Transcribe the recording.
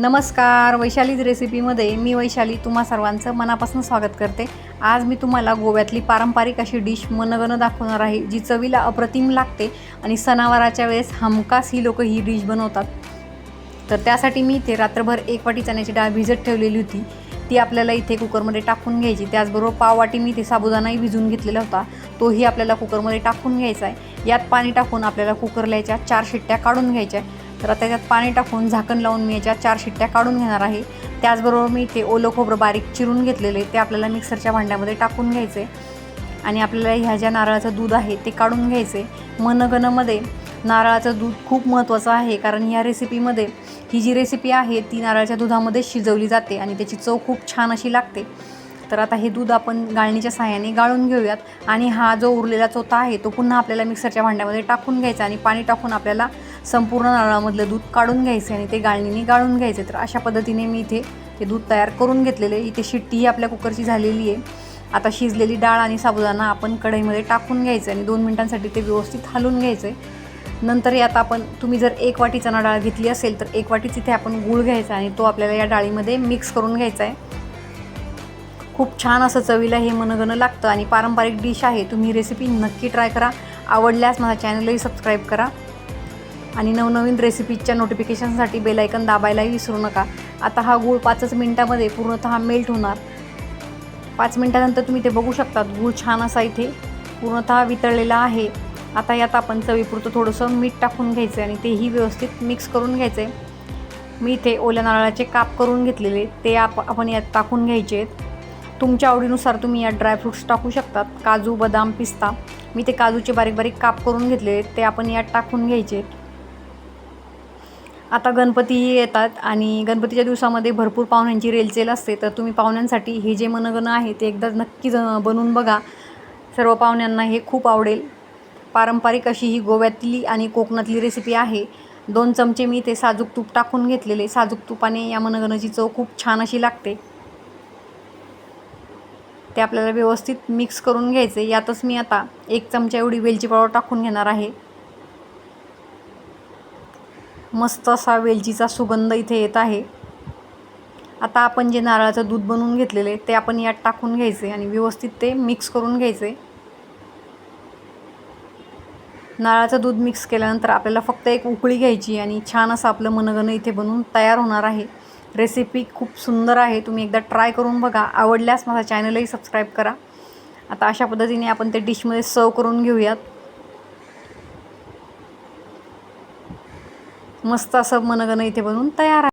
नमस्कार वैशालीज रेसिपीमध्ये मी वैशाली तुम्हा सर्वांचं मनापासून स्वागत करते. आज मी तुम्हाला गोव्यातली पारंपरिक अशी डिश मनगणं दाखवणार आहे जी चवीला अप्रतिम लागते आणि सणावाराच्या वेळेस हमखास ही लोक ही डिश बनवतात. तर त्यासाठी मी इथे रात्रभर एक वाटी चण्याची डाळ भिजत ठेवलेली होती. ती आपल्याला इथे कुकरमध्ये टाकून घ्यायची. त्याचबरोबर पाववाटी मी इथे साबुदाणाही भिजून घेतलेला होता. तोही आपल्याला कुकरमध्ये टाकून घ्यायचा आहे. यात पाणी टाकून आपल्याला कुकरला याच्या चार शिट्ट्या काढून घ्यायच्या आहे. तर आता त्याच्यात पाणी टाकून झाकण लावून मी याच्या चार शिट्ट्या काढून घेणार आहे. त्याचबरोबर मी ते ओलं खोबरं बारीक चिरून घेतलेले ते आपल्याला मिक्सरच्या भांड्यामध्ये टाकून घ्यायचे. आणि आपल्याला ह्या ज्या नारळाचं दूध आहे ते काढून घ्यायचे. मनगणमध्ये नारळाचं दूध खूप महत्त्वाचं आहे कारण ह्या रेसिपीमध्ये ही जी रेसिपी आहे ती नारळाच्या दुधामध्ये शिजवली जाते आणि त्याची चव खूप छान अशी लागते. तर आता हे दूध आपण गाळणीच्या सहाय्याने गाळून घेऊयात. आणि हा जो उरलेला चोथा आहे तो पुन्हा आपल्याला मिक्सरच्या भांड्यामध्ये टाकून घ्यायचा आणि पाणी टाकून आपल्याला संपूर्ण नारळामधलं दूध काढून घ्यायचे आणि ते गाळणीने गाळून घ्यायचे. तर अशा पद्धतीने मी इथे ते दूध तयार करून घेतलेले इथे शिट्टीही आपल्या कुकरची झालेली आहे. आता शिजलेली डाळ आणि साबुदाणा आपण कढईमध्ये टाकून घ्यायचं आणि दोन मिनटांसाठी ते व्यवस्थित हलवून घ्यायचं आहे नंतर यात आपण तुम्ही जर एक वाटी चणा डाळ घेतली असेल तर एक वाटीच इथे आपण गूळ घ्यायचा आणि तो आपल्याला या डाळीमध्ये मिक्स करून घ्यायचा आहे खूप छान असं चवीला हे मनगणं लागतं आणि पारंपरिक डिश आहे. तुम्ही रेसिपी नक्की ट्राय करा. आवडल्यास माझा चॅनलही सबस्क्राईब करा. आणि नवनवीन रेसिपीजच्या नोटिफिकेशनसाठी बेलायकन दाबायलाही विसरू नका. आता हा गूळ पाचच मिनटामध्ये पूर्णतः मेल्ट होणार. पाच मिनटानंतर तुम्ही ते बघू शकतात. गूळ छान असा इथे पूर्णतः वितळलेला आहे. आता यात आपण चवीपुरतं थोडंसं मीठ टाकून घ्यायचं आहे आणि तेही व्यवस्थित मिक्स करून घ्यायचं आहे मी इथे ओल्या नारळाचे काप करून घेतलेले. ते आप आपण यात टाकून घ्यायचे आहेत. तुमच्या आवडीनुसार तुम्ही यात ड्रायफ्रूट्स टाकू शकतात. काजू बदाम पिस्ता. मी ते काजूचे बारीक बारीक काप करून घेतले ते आपण यात टाकून घ्यायचे आहेत. आता गणपतीही येतात आणि गणपतीच्या दिवसामध्ये भरपूर पाहुण्यांची रेलचेल असते. तर तुम्ही पाहुण्यांसाठी हे जे मनगणं आहे ते एकदा नक्की ज- बनवून बघा. सर्व पाहुण्यांना हे खूप आवडेल. पारंपरिक अशी ही गोव्यातली आणि कोकणातली रेसिपी आहे. दोन चमचे मी ते साजूक तूप टाकून घेतलेले. साजूक तुपाने या मनगणाची चव खूप छान अशी लागते. ते आपल्याला व्यवस्थित मिक्स करून घ्यायचे. यातच मी आता एक चमचा एवढी वेलची पावडर टाकून घेणार आहे. मस्त असा वेलचीचा सुगंध इथे येत आहे. आता आपण जे नारळाचं दूध बनवून घेतलेले ते आपण यात टाकून घ्यायचे आणि व्यवस्थित ते मिक्स करून घ्यायचे. नारळाचं दूध मिक्स केल्यानंतर आपल्याला फक्त एक उकळी घ्यायची आणि छान असं आपलं मनगणं इथे बनवून तयार होणार आहे. रेसिपी खूप सुंदर आहे. तुम्ही एकदा ट्राय करून बघा. आवडल्यास माझा चॅनलही सबस्क्राईब करा. आता अशा पद्धतीने आपण ते डिशमध्ये सर्व करून घेऊयात. मस्त असं मनगणं इथे बनवून तयार आहे.